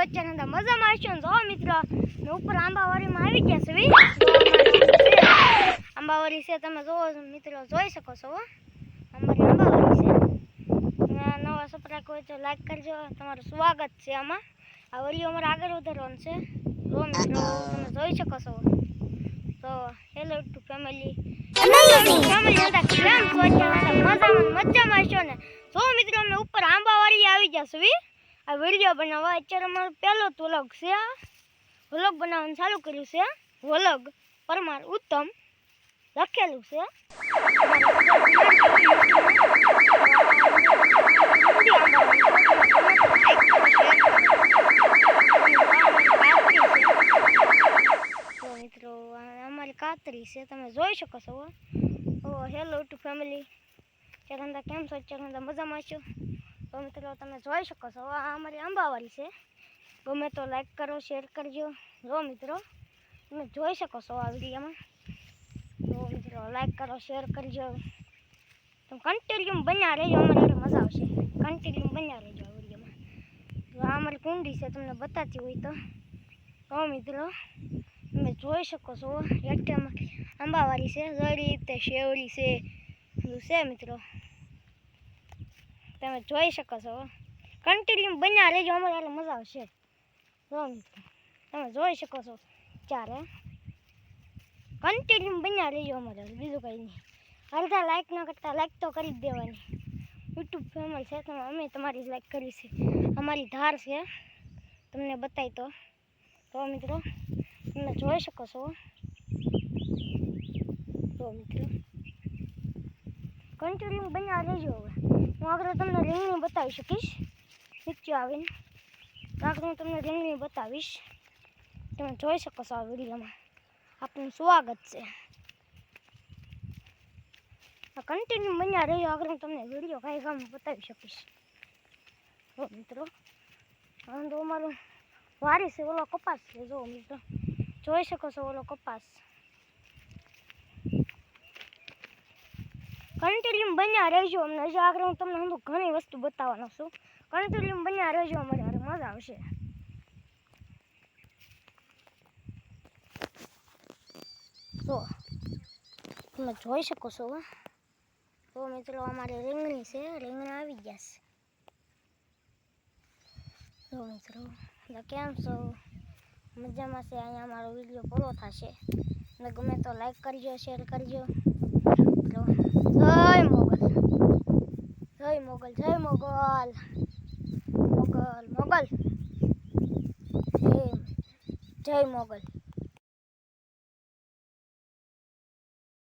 સ્વચ્છ નંદા મજામાં હશો ને જો મિત્રો, ને ઉપર આંબાવાડીમાં આવી ગયા છે આંબાવાડી છે, તમે જોવો મિત્રો, જોઈ શકો છો અમારી આંબાવાડી છે. નવા સપરા કોઈ તો લાઈક કરજો, તમારું સ્વાગત છે આમાં. આ વળી અમારે આગળ વધારવાનું છે. જો મિત્રો, તમે જોઈ શકો છો. તો હેલો ટુ ફેમિલી મજામાં મજામાં હશો ને? જો મિત્રો, અમે ઉપર આંબાવાડી આવી ગયા છીએ આ વીડિયો બનાવવા અત્યારે અમારો પહેલો વ્લોગ છે વ્લોગ બનાવવાનું ચાલુ કર્યું છે વ્લોગ પરમાર ઉત્તમ લખેલું છે. મિત્રો અમારી કાતરી છે, તમે જોઈ શકો છો. ઓ હેલો ટુ ફેમિલી ચરંદા કેમ છો? ચરંદા મજામાં છો? તો મિત્રો તમે જોઈ શકો છો. આ અમારી આંબાવાળી છે. ગમે તો લાઈક કરો શેર કરજો. જો મિત્રો, તમે જોઈ શકો છો આ વિડીયોમાં. જો મિત્રો લાઈક કરો શેર કરજો. તમે કન્ટિન્યુ બન્યા રહેજો, અમારે મજા આવશે. કન્ટિન્યુ બન્યા રહેજો આ વિડીયોમાં. જો આ અમારી કુંડી છે, તમને બતાતી હોય તો. તો મિત્રો, તમે જોઈ શકો છો. એકટામાં આંબાવાળી છે, જડી તે શેવડી છે. બધું છે મિત્રો. તમે જોઈ શકો છો. કન્ટિન્યુ બન્યા લેજો અમારે એટલે મજા આવશે. તમે જોઈ શકો છો ચારે કન્ટિન્યુ બન્યા લેજો અમારે બીજું કંઈ નહીં. અડધા લાઈક ન કરતા લાઈક તો કરી જ દેવાની. યુટ્યુબ ફેમસ છે તમે અમે તમારી લાઈક કરી છે. અમારી ધાર છે, તમને બતાવી તો. તો મિત્રો, તમે જોઈ શકો છો. તો મિત્રો. કન્ટિન્યુ બન્યા લેજો હવે. હું આગળ તમને રીંગણી બતાવી શકીશ. નીચે આવીને આગળ હું તમને રીંગણી બતાવીશ. તમે જોઈ શકો છો આ વિડીયોમાં. આપનું સ્વાગત છે. કન્ટિન્યુ બન્યા રહ્યો, આગળ હું તમને વીડિયો કાંઈ કામ બતાવી શકીશ. તો મિત્રો તો અમારું વારી છે ઓલો કપાસ છે જો મિત્રો. જોઈ શકો છો ઓલો કપાસ. કન્ટિન્યુ બન્યા રહેજો અમને. જો આગળ હું તમને હું ઘણી વસ્તુ બતાવવાનો છું. કન્ટિન્યુ બન્યા રહેજો અમારે. હારે મજા આવશે. તો તમે જોઈ શકો છો તો મિત્રો, અમારે રીંગણી છે. રીંગણા આવી ગયા છે. તો મિત્રો કેમ છો? મજામાં છે? અહીંયા અમારો વીડિયો પૂરો થશે. અને ગમે તો લાઈક કરજો શેર કરજો. જય મોગલ. જય મોગલ જય મોગલ. મોગલ મોગલ. જય મોગલ.